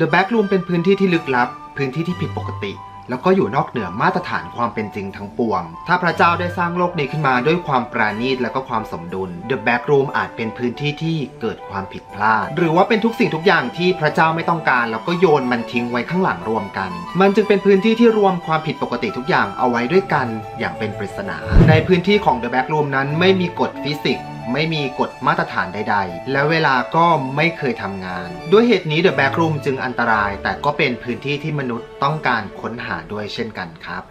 The Back Room เป็นพื้นที่ที่ลึกลับ พื้นที่ที่ผิดปกติ แล้วก็อยู่นอกเหนือมาตรฐานความเป็นจริงทั้งปวง ถ้าพระเจ้าได้สร้างโลกนี้ขึ้นมาด้วยความปราณีตและก็ความสมดุล The Back Room อาจเป็นพื้นที่ที่เกิดความผิดพลาด หรือว่าเป็นทุกสิ่งทุกอย่างที่พระเจ้าไม่ต้องการ แล้วก็โยนมันทิ้งไว้ข้างหลังรวมกัน มันจึงเป็นพื้นที่ที่รวมความผิดปกติทุกอย่างเอาไว้ด้วยกัน อย่างเป็นปริศนา ในพื้นที่ของ The Back Room นั้นไม่มีกฎฟิสิกส์ ไม่มีกฎมาตรฐานใด ๆ และเวลาก็ไม่เคยทำงาน ด้วยเหตุนี้ The Back Room จึงอันตราย แต่ก็เป็นพื้นที่ที่มนุษย์ต้องการค้นหาด้วยเช่นกันครับ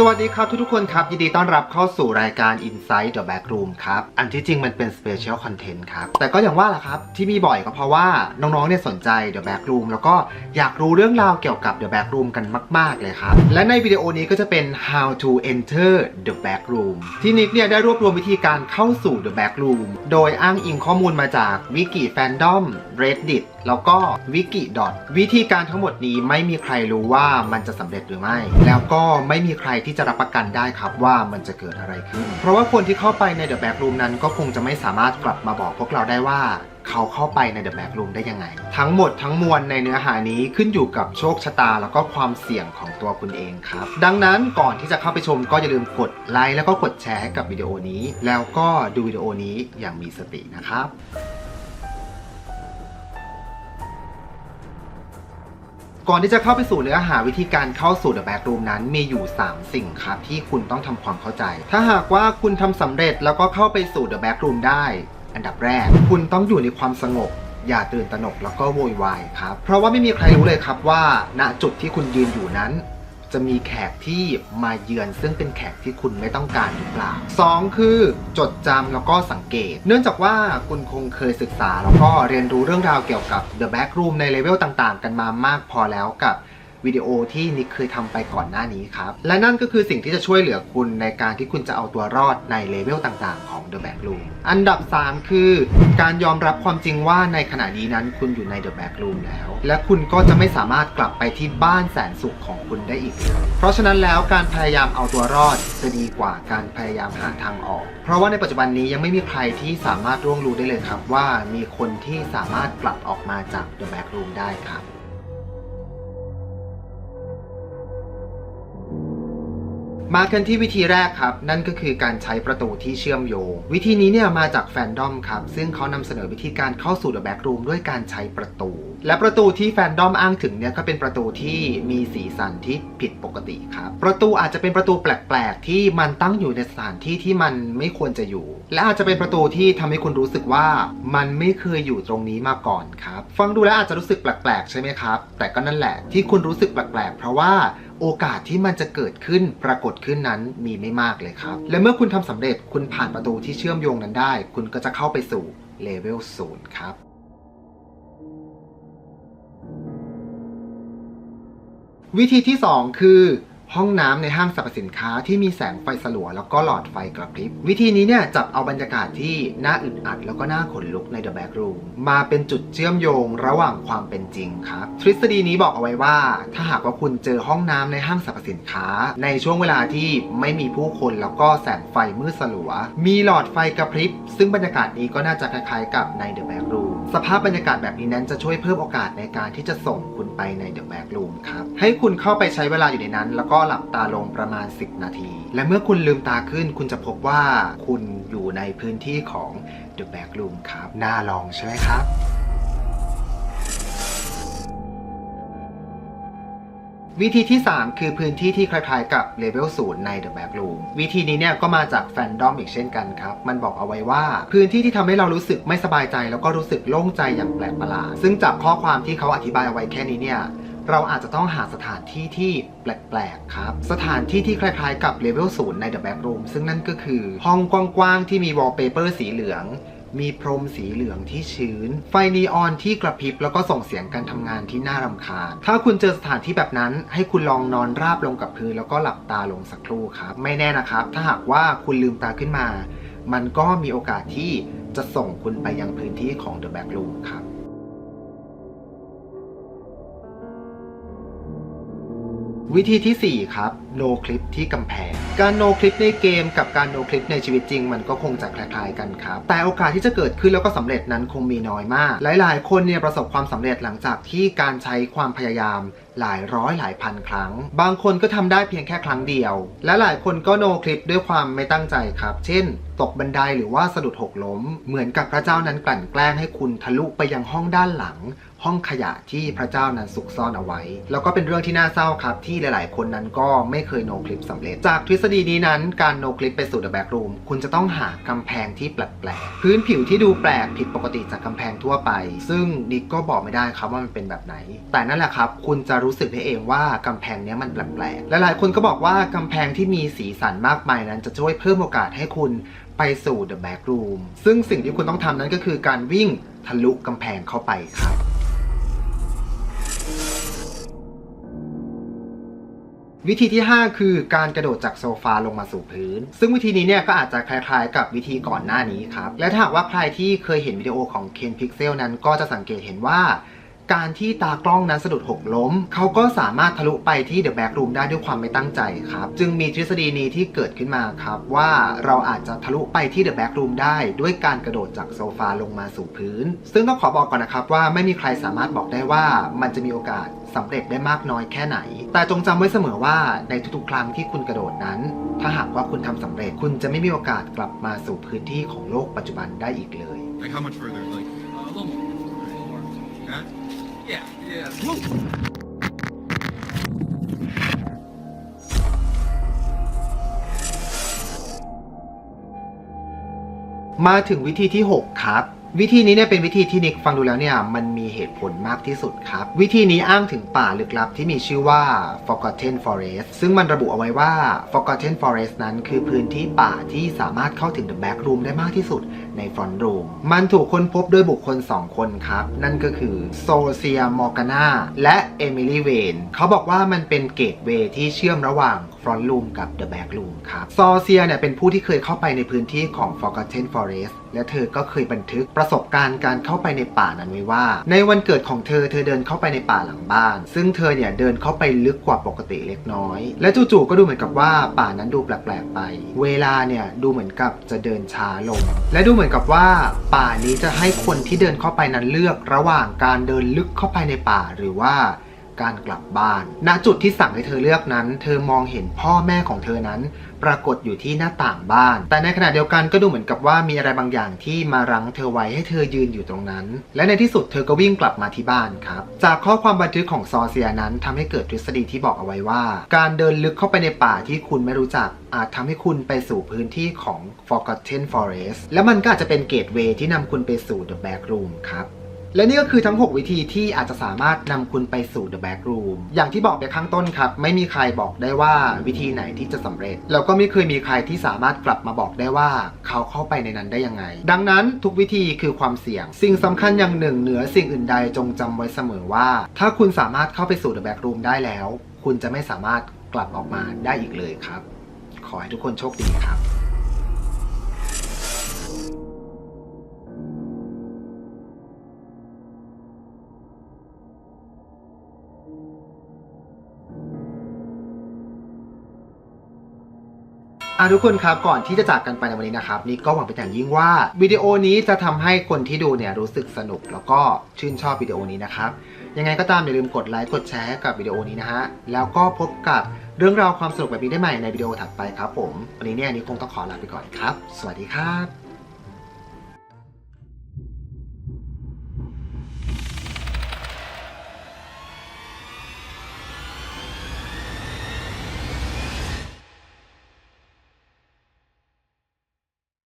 สวัสดีครับทุกๆคนครับ ยินดีต้อนรับเข้าสู่รายการ Inside the Back Room ครับ อันที่จริงมันเป็น Special Content ครับ แต่ก็อย่างว่าล่ะครับ ที่มีบ่อยก็เพราะว่าน้องๆเนี่ยสนใจ The Back Room แล้วก็อยากรู้เรื่องราวเกี่ยวกับ The Back Room กันมาก ๆ เลยครับ และในวิดีโอนี้ก็จะเป็น How to Enter the Back Room ที่นิกเนี่ยได้รวบรวมวิธีการเข้าสู่ The Back Room โดยอ้างอิงข้อมูลมาจากวิกิแฟนดอม Reddit แล้วก็วิกิดอทวิธีการทั้งหมดนี้ไม่มีใครรู้ว่ามันจะสำเร็จหรือไม่ แล้วก็ไม่มีใครที่จะรับประกันได้ครับว่ามันจะเกิดอะไรขึ้น เพราะว่าคนที่เข้าไปใน The Back Room นั้นก็คงจะไม่สามารถกลับมาบอกพวกเราได้ว่าเขาเข้าไปใน The Back Room ได้ยังไง ทั้งหมดทั้งมวลในเนื้อหานี้ขึ้นอยู่กับโชคชะตาแล้วก็ความเสี่ยงของตัวคุณเองครับ ดังนั้นก่อนที่จะเข้าไปชมก็อย่าลืมกดไลค์แล้วก็กดแชร์ให้กับวิดีโอนี้ แล้วก็ดูวิดีโอนี้อย่างมีสตินะครับ ก่อนที่จะเข้าไปสู่เนื้อหาวิธีการเข้าสู่ The Back Room นั้นมีอยู่ 3 สิ่งครับที่คุณต้องทำความเข้าใจ ถ้าหากว่าคุณทำสำเร็จแล้วก็เข้าไปสู่ The Back Room ได้ อันดับแรก คุณต้องอยู่ในความสงบอย่าตื่นตระหนกแล้วก็โวยวายครับ เพราะว่าไม่มีใครรู้เลยครับว่า ณจุดที่คุณยืนอยู่นั้น จะมีแขกที่มาเยือน ซึ่งเป็นแขกที่คุณไม่ต้องการหรือเปล่า 2 คือจดจำแล้วก็สังเกต เนื่องจากว่าคุณคงเคยศึกษา แล้วก็เรียนรู้เรื่องราวเกี่ยวกับ The Back Room ในเลเวลต่างๆ กันมามากพอแล้วกับ วิดีโอที่นิกเคยทำไปก่อนหน้านี้ครับ และนั่นก็คือสิ่งที่จะช่วยเหลือคุณในการที่คุณจะเอาตัวรอดในเลเวลต่างๆของ The Back Room อันดับ 3 คือ การยอมรับความจริงว่าในขณะนี้นั้นคุณอยู่ใน The Back Room แล้ว และคุณก็จะไม่สามารถกลับไปที่บ้านแสนสุขของคุณได้อีกเลยเพราะฉะนั้นแล้วการพยายามเอาตัวรอดจะดีกว่าการพยายามหาทางออก เพราะว่าในปัจจุบันนี้ยังไม่มีใครที่สามารถร่วงรู้ได้เลยครับว่ามีคนที่สามารถกลับออกมาจาก The Back Room ได้ครับ มากันที่วิธีแรกครับ นั่นก็คือการใช้ประตูที่เชื่อมโยง วิธีนี้เนี่ยมาจากแฟนดอมครับ ซึ่งเขานำเสนอวิธีการเข้าสู่ The Back Room ด้วยการใช้ประตู และประตูที่แฟนดอมอ้างถึงเนี่ยก็เป็นประตูที่มีสีสันที่ผิดปกติครับ ประตูอาจจะเป็นประตูแปลกๆ ที่มันตั้งอยู่ในสถานที่ที่มันไม่ควรจะอยู่ และอาจจะเป็นประตูที่ทำให้คุณรู้สึกว่า มันไม่เคยอยู่ตรงนี้มาก่อนครับ ฟังดูแล้วอาจจะรู้สึกแปลกๆ ใช่ไหมครับ แต่ก็นั่นแหละที่คุณรู้สึกแปลกๆ เพราะว่า โอกาสที่มันจะเกิดขึ้นปรากฏขึ้นนั้นมีไม่มากเลยครับ และเมื่อคุณทำสำเร็จคุณผ่านประตูที่เชื่อมโยงนั้นได้ คุณก็จะเข้าไปสู่เลเวลศูนย์ครับวิธีที่ 2 คือ ห้องน้ำในห้างสรรพสินค้าที่มีแสงไฟสลัวแล้วก็หลอดไฟกระพริบ วิธีนี้เนี่ยจับเอาบรรยากาศที่น่าอึดอัดแล้วก็น่าขนลุกใน The Back Room มาเป็นจุดเชื่อมโยงระหว่างความเป็นจริงครับ ทฤษฎีนี้บอกเอาไว้ว่า ถ้าหากว่าคุณเจอห้องน้ำในห้างสรรพสินค้า ในช่วงเวลาที่ไม่มีผู้คนแล้วก็แสงไฟมืดสลัว มีหลอดไฟกระพริบ ซึ่งบรรยากาศนี้ก็น่าจะคล้ายๆกับใน The Back Room สภาพบรรยากาศแบบนี้นั้นจะช่วยเพิ่มโอกาสในการที่จะส่งคุณไปใน The Back Room ครับ ให้คุณเข้าไปใช้เวลาอยู่ในนั้น แล้วก็หลับตาลงประมาณ 10 นาที และเมื่อคุณลืมตาขึ้น คุณจะพบว่าคุณอยู่ในพื้นที่ของ The Back Room ครับ น่าลองใช่ไหมครับ วิธีที่ 3 คือพื้นที่ที่คล้ายๆกับเลเวลศูนย์ใน The Back Room วิธีนี้เนี่ยก็มาจากแฟนดอมอีกเช่นกันครับ มันบอกเอาไว้ว่า พื้นที่ที่ทำให้เรารู้สึกไม่สบายใจ แล้วก็รู้สึกโล่งใจอย่างแปลกประหลาด ซึ่งจากข้อความที่เขาอธิบายเอาไว้แค่นี้เนี่ยเราอาจจะต้องหาสถานที่ที่แปลกๆครับ สถานที่ที่คล้ายๆกับเลเวลศูนย์ใน The Back Room ซึ่งนั่นก็คือห้องกว้างๆที่มีวอลเปเปอร์สีเหลือง มีพรมสีเหลืองที่ชื้น ไฟนีออนที่กระพริบแล้วก็ส่งเสียงการทำงานที่น่ารำคาญ ถ้าคุณเจอสถานที่แบบนั้น ให้คุณลองนอนราบลงกับพื้นแล้วก็หลับตาลงสักครู่ครับ ไม่แน่นะครับ ถ้าหากว่าคุณลืมตาขึ้นมา มันก็มีโอกาสที่จะส่งคุณไปยังพื้นที่ของ The Back Room ครับ วิธีที่ 4 ครับ no clip ที่กำแพง การ no clip ในเกมกับการ no clip ในชีวิตจริง มันก็คงจะคล้ายๆกันครับ แต่โอกาสที่จะเกิดขึ้นแล้วก็สำเร็จนั้นคงมีน้อยมาก หลายๆ คนเนี่ยประสบความสำเร็จหลังจากที่การใช้ความพยายามหลายร้อยหลายพันครั้ง บางคนก็ทำได้เพียงแค่ครั้งเดียว และหลายคนก็ no clip ด้วยความไม่ตั้งใจครับ เช่น ตกบันไดหรือว่าสะดุดหกล้ม เหมือนกับพระเจ้านั้นกลั่นแกล้งให้คุณทะลุไปยังห้องด้านหลัง ห้องขยะที่พระเจ้านั้นซุกซ่อนเอาไว้ แล้วก็เป็นเรื่องที่น่าเศร้าครับ ที่หลาย ๆ คนนั้นก็ไม่เคยโนคลิปสำเร็จ จากทฤษฎีนี้นั้นการโนคลิปไปสู่ The Back Room คุณจะต้องหากำแพงที่แปลก ๆ พื้นผิวที่ดูแปลกผิดปกติจากกำแพงทั่วไป ซึ่งนิกก็บอกไม่ได้ครับว่ามันเป็นแบบไหน แต่นั่นแหละครับคุณจะรู้สึกเองว่ากำแพงนี้มันแปลก ๆ หลาย ๆ คนก็บอกว่ากำแพงที่มีสีสันมากมายนั้นจะช่วยเพิ่มโอกาสให้คุณไปสู่ The Back Room ซึ่งสิ่งที่คุณต้องทำนั้นก็คือการวิ่งทะลุกำแพงเข้าไปครับ วิธีที่ 5 คือการกระโดดจากโซฟาลงมาสู่พื้น ซึ่งวิธีนี้เนี่ยก็อาจจะคล้ายๆ กับวิธีก่อนหน้านี้ครับ และถ้าหากว่าใครที่เคยเห็นวิดีโอของ Ken Pixel นั้นก็จะสังเกตเห็นว่า การที่ตากล้องนั้นสะดุดหกล้ม เขาก็สามารถทะลุไปที่ The Back Room ได้ด้วยความไม่ตั้งใจครับ จึงมีทฤษฎีนี้ที่เกิดขึ้นมาครับว่าเราอาจจะทะลุไปที่ The Back Room ได้ด้วยการกระโดดจากโซฟาลงมาสู่พื้น ซึ่งต้องขอบอกก่อนนะครับว่าไม่มีใครสามารถบอกได้ว่ามันจะมีโอกาสสำเร็จได้มากน้อยแค่ไหน แต่จงจำไว้เสมอว่าในทุกๆ ครั้งที่คุณกระโดดนั้น ถ้าหากว่าคุณทำสำเร็จคุณจะไม่มีโอกาสกลับมาสู่พื้นที่ของโลกปัจจุบันได้อีกเลย Like Yeah, yeah. มาถึงวิธีที่ 6 ครับวิธีนี้เนี่ยเป็นวิธีที่นิกฟังดูแล้วเนี่ยมันมีเหตุผลมากที่สุดครับ วิธีนี้อ้างถึงป่าลึกลับที่มีชื่อว่า Forgotten Forest ซึ่งมันระบุเอาไว้ว่า Forgotten Forest นั้นคือพื้นที่ป่าที่สามารถเข้าถึง The Back Room ได้มากที่สุด ใน Front Room มันถูกค้นพบโดยบุคคล 2 คนครับ นั่นก็คือโซเซียมอร์กานาและเอมิลี่เวนเขาบอกว่ามันเป็นเกตเวย์ที่เชื่อมระหว่าง Front Room กับ The Back Room ครับโซเซียเนี่ยเป็นผู้ที่เคยเข้าไปในพื้นที่ของ Forgotten Forest และเธอก็เคยบันทึกประสบการณ์การเข้าไปในป่านั้นไว้ว่า ในวันเกิดของเธอเธอเดินเข้าไปในป่าหลังบ้าน ซึ่งเธอเนี่ยเดินเข้าไปลึกกว่าปกติเล็กน้อย และจู่ๆก็ดูเหมือนกับว่าป่านั้นดูแปลกๆไป เวลาเนี่ยดูเหมือนกับจะเดินช้าลง และดูเหมือนกับว่า ป่านี้จะให้คนที่เดินเข้าไปนั้นเลือกระหว่างการเดินลึกเข้าไปในป่าหรือว่าการกลับบ้าน ณ จุดที่สั่งให้เธอเลือกนั้น เธอมองเห็นพ่อแม่ของเธอนั้น ปรากฏอยู่ที่หน้าต่างบ้าน แต่ในขณะเดียวกันก็ดูเหมือนกับว่ามีอะไรบางอย่างที่มารั้งเธอไว้ให้เธอยืนอยู่ตรงนั้น และในที่สุดเธอก็วิ่งกลับมาที่บ้านครับ จากข้อความบันทึกของซอเซียนั้นทำให้เกิดทฤษฎีที่บอกเอาไว้ว่า การเดินลึกเข้าไปในป่าที่คุณไม่รู้จัก อาจทำให้คุณไปสู่พื้นที่ของ Forgotten Forest และมันก็อาจจะเป็นเกตเวย์ที่นำคุณไปสู่ The Back Room ครับ และนี่ก็คือทั้ง 6 วิธีที่อาจจะสามารถนำคุณไปสู่ The Back Room อย่างที่บอกไปข้างต้นครับ ไม่มีใครบอกได้ว่าวิธีไหนที่จะสำเร็จ แล้วก็ไม่เคยมีใครที่สามารถกลับมาบอกได้ว่าเขาเข้าไปในนั้นได้ยังไง ดังนั้นทุกวิธีคือความเสี่ยง สิ่งสำคัญอย่างหนึ่งเหนือสิ่งอื่นใดจงจำไว้เสมอว่า ถ้าคุณสามารถเข้าไปสู่ The Back Room ได้แล้ว คุณจะไม่สามารถกลับออกมาได้อีกเลยครับ ขอให้ทุกคนโชคดีครับ อะทุกคนครับก่อนที่จะจากกันไปในวันนี้นะครับนี่ก็หวังเป็นอย่างยิ่งว่าวิดีโอนี้จะทำให้คนที่ดูเนี่ยรู้สึกสนุก แล้วก็ชื่นชอบวิดีโอนี้นะครับยังไงก็ตามอย่าลืมกดไลค์กดแชร์ให้กับวิดีโอนี้นะฮะแล้วก็พบกับเรื่องราวความสนุกแบบนี้ได้ใหม่ในวิดีโอถัดไปครับผมวันนี้เนี่ยนี่คงต้องขอลาไปก่อนครับ สวัสดีครับ